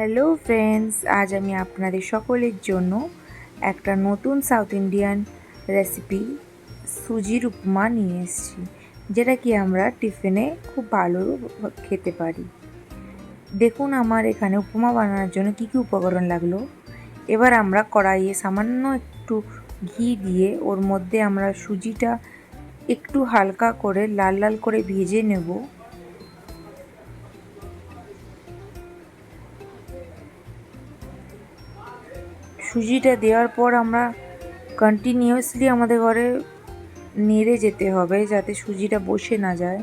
Hello friends আজ আমি আপনাদের সকলের জন্য একটা নতুন সাউথ ইন্ডিয়ান রেসিপি সুজির উপমা নিয়ে এসেছি, যেটা কি আমরা টিফিনে খুব ভালো খেতে পারি। দেখুন আমার এখানে উপমা বানানোর জন্য কী কী উপকরণ লাগল। এবার আমরা কড়াইয়ে সামান্য একটু ঘি দিয়ে ওর মধ্যে আমরা সুজিটা একটু হালকা করে লাল লাল করে ভেজে নেব। সুজিটা দেওয়ার পর আমরা কন্টিনিউয়াসলি আমাদের ঘরে নেড়ে যেতে হবে যাতে সুজিটা বসে না যায়।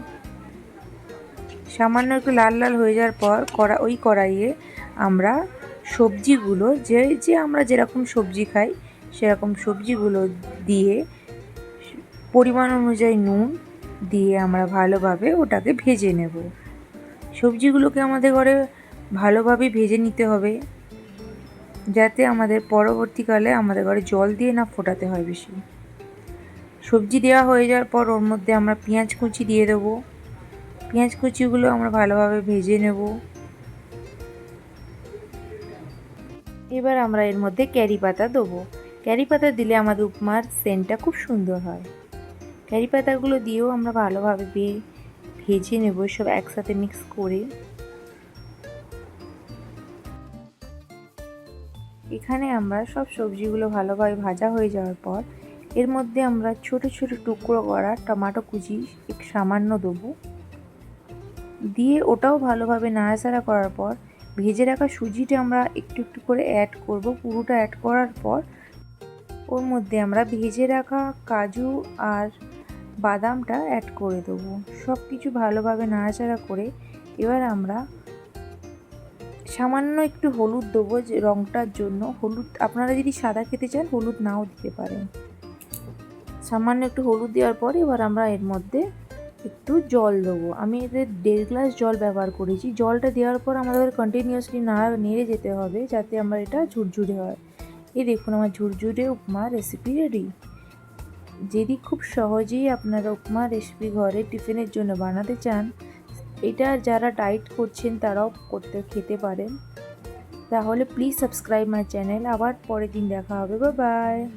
সামান্য একটু লাল লাল হয়ে যাওয়ার পর কড়া, ওই কড়াইয়ে আমরা সবজিগুলো যে যে আমরা যেরকম সবজি খাই সেরকম সবজিগুলো দিয়ে পরিমাণ অনুযায়ী নুন দিয়ে আমরা ভালোভাবে ওটাকে ভেজে নেব। সবজিগুলোকে আমাদের ঘরে ভালোভাবে ভেজে নিতে হবে। যাতে আমাদের পরবর্তীকালে আমাদের ঘরে জল দিয়ে না ফোটাতে হয় বেশি। সবজি দেওয়া হয়ে যাওয়ার পর ওর মধ্যে আমরা পেঁয়াজ কুচি দিয়ে দেবো। পেঁয়াজ কুচিগুলো আমরা ভালোভাবে ভেজে নেব। এবার আমরা এর মধ্যে ক্যারি পাতা দেবো। ক্যারি পাতা দিলে আমাদের উপমার সেন্টটা খুব সুন্দর হয়। ক্যারি পাতাগুলো দিয়েও আমরা ভালোভাবে ভেজে নেব সব একসাথে মিক্স করে। এখানে আমরা সব সবজিগুলো ভালোভাবে ভাজা হয়ে যাওয়ার পর, এর মধ্যে আমরা ছোট ছোট টুকরো করা টমাটো কুচি এক সামান্য দেবো। দিয়ে ওটাও ভালোভাবে নাড়াচাড়া করার পর, ভেজে রাখা সুজিটা আমরা একটু একটু করে অ্যাড করব। পুরোটা অ্যাড করার পর, ওর মধ্যে আমরা ভেজে রাখা কাজু আর বাদামটা অ্যাড করে দেবো। সব কিছু ভালোভাবে নাড়াচাড়া করে এবার আমরা সামান্য একটু হলুদ দেবো যে রঙটার জন্য। হলুদ, আপনারা যদি সাদা খেতে চান, হলুদ নাও দিতে পারেন। সামান্য একটু হলুদ দেওয়ার পর এবার আমরা এর মধ্যে একটু জল দেবো। আমি এদের দেড় গ্লাস জল ব্যবহার করেছি। জলটা দেওয়ার পর আমাদের কন্টিনিউয়াসলি নাড়া নেড়ে যেতে হবে, যাতে আমার এটা ঝুরঝুরে হয়। এই দেখুন, আমার ঝুরঝুরে উপমা রেসিপি রেডি যদি খুব সহজেই আপনারা উপমা রেসিপি ঘরে টিফিনের জন্য বানাতে চান এটা যারা ডায়েট করছেন তারাও করতে, খেতে পারেন। তাহলে প্লিজ সাবস্ক্রাইব মাই চ্যানেল আবার পরের দিন দেখা হবে। বা বাই